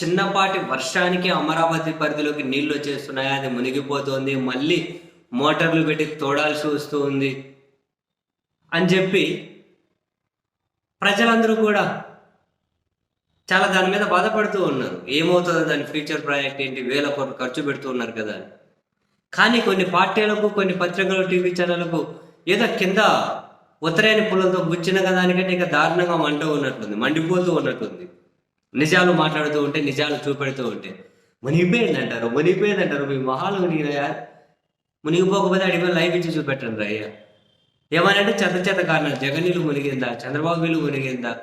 చిన్నపాటి వర్షానికి అమరావతి పరిధిలోకి నీళ్ళు వచ్చేస్తున్నాయి. అది మునిగిపోతుంది. మళ్ళీ మోటార్లు పెట్టి తోడాల్సి వస్తూ ఉంది అని చెప్పి ప్రజలందరూ కూడా చాలా దాని మీద బాధపడుతూ ఉన్నారు. ఏమవుతుందో? దాని ఫ్యూచర్ ప్రాజెక్ట్ ఏంటి? వేల కోట్లు ఖర్చు పెడుతూ ఉన్నారు కదా కానీ కొన్ని పార్టీలకు కొన్ని పత్రికలు టీవీ ఛానళ్ళకు ఏదో కింద ఉత్తరాయణ పుల్లలతో గుచ్చిన దానికంటే ఇంకా దారుణంగా మంట ఉన్నట్లుంది మండిపోతూ ఉన్నట్లుంది. నిజాలు మాట్లాడుతూ ఉంటే నిజాలు చూపెడుతూ ఉంటే. మునిగిపోయింది అంటారు మునిగిపోయింది అంటారు మీ మొహాలు మునిగినాయా? మునిగిపోకపోతే అడిగి లైవ్ ఇచ్చి చూపెట్టండి రయ్య ఏమనంటే చెత్త చెత్త కారణాలు. జగన్ ఇల్లు మునిగిందా? చంద్రబాబు నీళ్ళు మునిగిందా?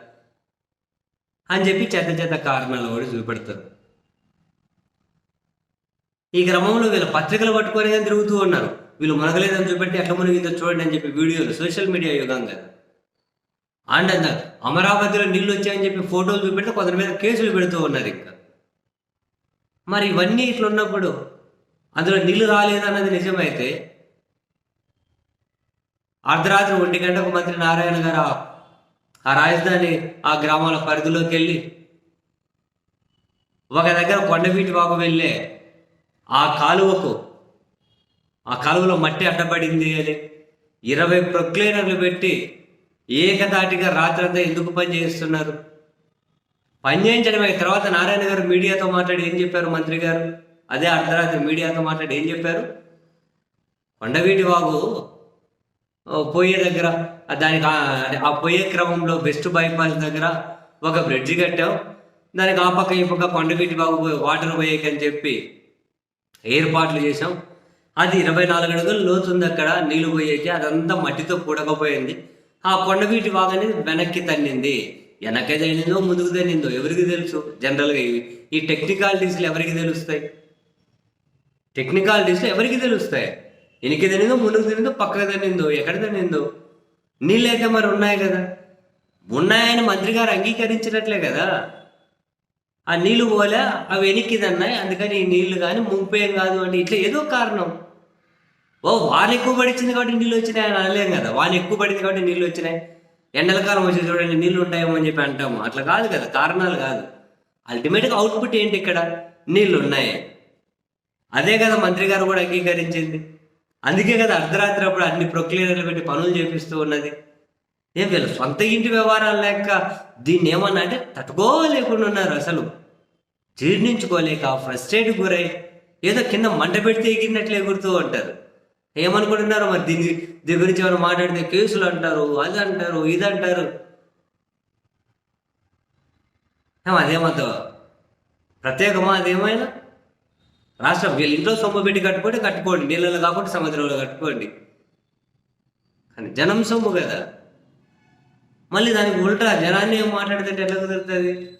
అని చెప్పి చెత్త చెత్త కారణాలు కూడా చూపెడతారు. ఈ క్రమంలో వీళ్ళ పత్రికలు పట్టుకొని తిరుగుతూ ఉన్నారు. వీళ్ళు మునగలేదని చూపెట్టి ఎట్లా మునిగిందో చూడండి అని చెప్పి వీడియోలు సోషల్ మీడియా యుగం కదా అండ్ అన్నారు అమరావతిలో నీళ్ళు వచ్చాయని చెప్పి ఫోటోలు చూపెడితే కొందరి మీద కేసులు పెడుతూ ఉన్నారు ఇంకా. మరి ఇవన్నీ ఇట్లా ఉన్నప్పుడు అందులో నీళ్ళు రాలేదన్నది నిజమైతే అర్ధరాత్రి ఒంటి గంటకు మంత్రి నారాయణ గారు ఆ- రాజధాని ఆ గ్రామాల పరిధిలోకి వెళ్ళి ఒక దగ్గర కొండవీటి బాబు వెళ్ళే ఆ కాలువకు ఆ కాలువలో మట్టి అడ్డపడింది అని ఇరవై ప్రొక్లైనర్లు పెట్టి ఏకదాటిగా రాత్రంతా ఎందుకు పని చేస్తున్నారు పని చేయించడమే తర్వాత నారాయణ గారు మీడియాతో మాట్లాడి ఏం చెప్పారు మంత్రి గారు? అదే అర్ధరాత్రి మీడియాతో మాట్లాడి ఏం చెప్పారు? కొండవీటి వాగు ఓ పోయే దగ్గర దానికి ఆ- ఆ పోయే క్రమంలో బెస్ట్ బైపాస్ దగ్గర ఒక బ్రిడ్జి కట్టాం. దానికి ఆ పక్క ఈ పక్క కొండవీటి బాగు పోయి- వాటర్ పోయేకని చెప్పి ఏర్పాట్లు చేసాం అది ఇరవై నాలుగు అడుగులు లోతుంది అక్కడ నీళ్ళు పోయేకి అదంతా మట్టితో కూడకపోయింది. ఆ కొండవీటి వాగు అనేది వెనక్కి తన్నింది. వెనక్కి తన్నిందో ముందుకు తన్నిందో ఎవరికి తెలుసు? జనరల్గా ఇవి. ఈ టెక్నికాలిటీస్లు ఎవరికి తెలుస్తాయి? టెక్నికాలిటీస్లు ఎవరికి తెలుస్తాయి? వెనక్కి తన్నిందో ముందుకు తన్నిందో పక్కకు తన్నిందో ఎక్కడ తన్నిందో? నీళ్ళు మరి ఉన్నాయి కదా? ఉన్నాయని మంత్రి గారు అంగీకరించినట్లే కదా? ఆ నీళ్ళు పోలే అవి వెనక్కి తన్నాయి అందుకని ఈ నీళ్ళు కానీ ముంపేం కాదు అంటే ఇట్లా ఏదో కారణం. ఓ వాన ఎక్కువ పడిచింది కాబట్టి నీళ్ళు వచ్చినాయి అని అనలేం కదా. వాన ఎక్కువ పడింది కాబట్టి నీళ్ళు వచ్చినాయి. ఎండల కాలం వచ్చి చూడండి నీళ్ళు ఉంటాయేమో అని చెప్పి అంటాము. అట్లా కాదు కదా కారణాలు కాదు. అల్టిమేట్గా అవుట్పుట్ ఏంటి ఇక్కడ? నీళ్ళు ఉన్నాయి అదే కదా మంత్రి గారు కూడా అంగీకరించింది. అందుకే కదా అర్ధరాత్రి అప్పుడు అన్ని ప్రొక్లీనర్లు పెట్టి పనులు చేపిస్తూ ఉన్నది. ఏం వీళ్ళు సొంత ఇంటి వ్యవహారాలు లేక దీన్ని ఏమన్నా అంటే తట్టుకోలేకుండా ఉన్నారు అసలు. జీర్ణించుకోలేక ఫ్రస్ట్రేట్ గురై ఏదో కింద మంట పెడితే ఎగిరినట్లు ఎగురుతూ ఉంటారు. ఏమనుకుంటున్నారు మరి? దీని దీని గురించి ఏమైనా మాట్లాడితే కేసులు అంటారు అది అంటారు ఇది అంటారు. ఏం అదేమతో? ప్రత్యేకమా అదేమైనా? రాష్ట్రం వీళ్ళ ఇంట్లో సొమ్ము పెట్టి కట్టుకోండి కట్టుకోండి నీళ్ళలో కాకుండా సముద్రంలో కట్టుకోండి. కానీ జనం సొమ్ము కదా. మళ్ళీ దానికి ఉల్టా జనాన్ని ఏం మాట్లాడితే ఎట్లా కుదురుతుంది?